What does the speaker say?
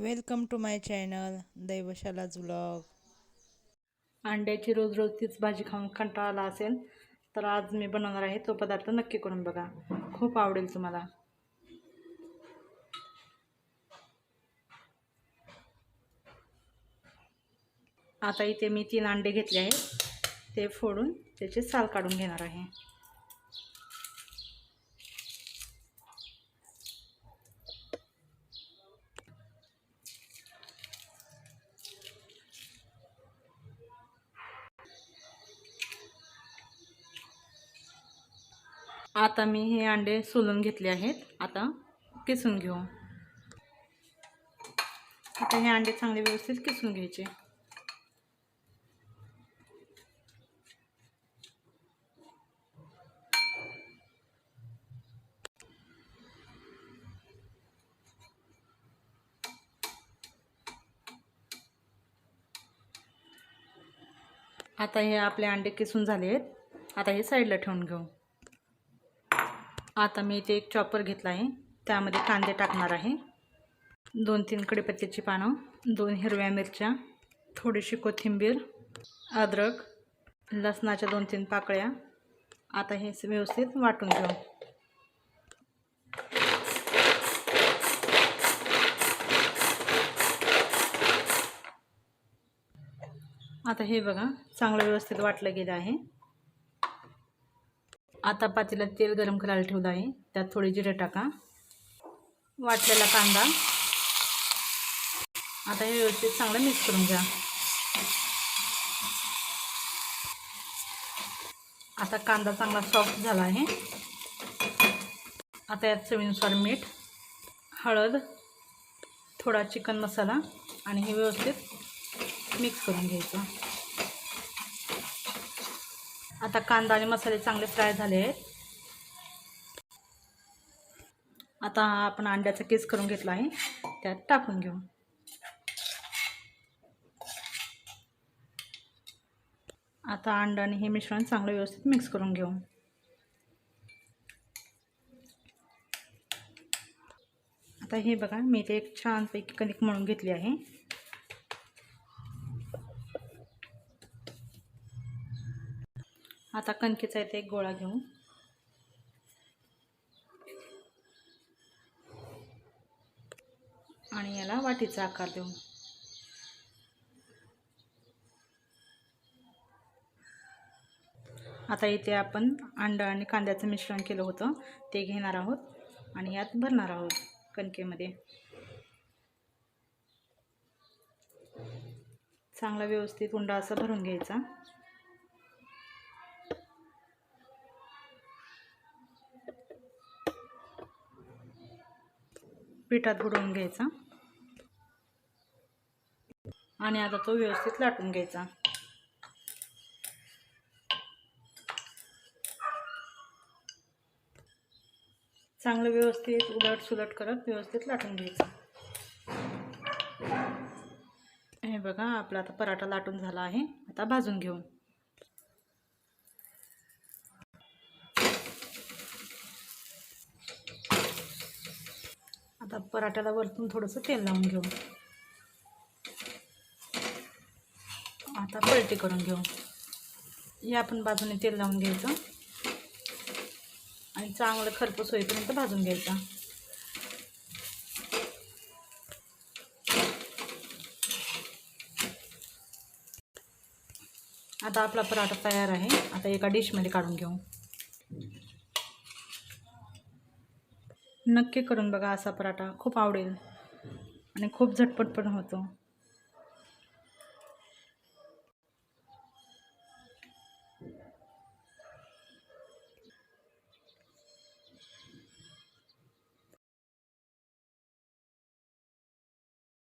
Welcome to my channel Daivshala जुलॉग अंड्याची रोज रोज तीच भाजी खाऊन कंटाळा आला असेल तर आज मी बनवणार आहे तो पदार्थ नक्की करून बघा. खूप आवडेल तुम्हाला. आता इथे मी तीन अंडे घेतले आहेत ते फोडून त्याचे साल काढून घेणार आहे. आता मी हे अंडे सोलून घेतले आहेत. आता किसून घेऊ. आता हे अंडे चांगले व्यवस्थित किसून घ्यायचे. आता हे आपले अंडे किसून झाले आहेत. आता हे साईडला ठेवून घेऊ. आता मी इथे एक चॉपर घेतला आहे. त्यामध्ये कांदे टाकणार आहे. दोन तीन कडीपत्त्याची पानं दोन हिरव्या मिरच्या थोडीशी कोथिंबीर अद्रक लसणाच्या दोन तीन पाकळ्या. आता हे व्यवस्थित वाटून घेऊ. आता हे बघा चांगलं व्यवस्थित वाटलं गेलं आहे. आता पातेल्यात तेल गरम करायला ठेवलं आहे. त्यात थोडी जिरे टाका. वाटलेला कांदा. आता हे व्यवस्थित चांगलं मिक्स करून घ्या. आता कांदा चांगला सॉफ्ट झाला आहे. आता यात चवीनुसार मीठ हळद थोडा चिकन मसाला आणि हे व्यवस्थित मिक्स करून घ्यायचं. आता कांदा आणि मसाले चांगले फ्राय झाले आहेत. आता आपण अंड्याचा केस करून घेतला आहे. त्यात टाकून घेऊ. आता अंड आणि हे मिश्रण चांगलं व्यवस्थित मिक्स करून घेऊ. आता हे बघा मी ते एक छानपैकी कणिक म्हणून घेतली आहे. आता कणकेचा इथे एक गोळा घेऊ. आणि याला वाटीचा आकार देऊ. आता इथे आपण अंड आणि कांद्याचं मिश्रण केलं होतं ते घेणार आहोत आणि यात भरणार आहोत कणकेमध्ये. चांगला व्यवस्थित उंडा असा भरून घ्यायचा. पिठात बुडवून घ्यायचा. आणि आता तो व्यवस्थित लाटून घ्यायचा. चांगलं व्यवस्थित उलट सुलट करत व्यवस्थित लाटून घ्यायचं. हे बघा आपला आता पराठा लाटून झाला आहे. आता भाजून घेऊन. आता पराठ्याला वरतून थोडंसं तेल लावून घेऊ. आता पलटी करून घेऊ. या पण बाजूने तेल लावून घ्यायचं. आणि चांगलं खरपूस होईपर्यंत भाजून घ्यायचा. आता आपला पराठा तयार आहे. आता एका डिशमध्ये काढून घेऊ. नक्की करून बघा असा पराठा. खूप आवडेल. आणि खूप झटपट पण होतो.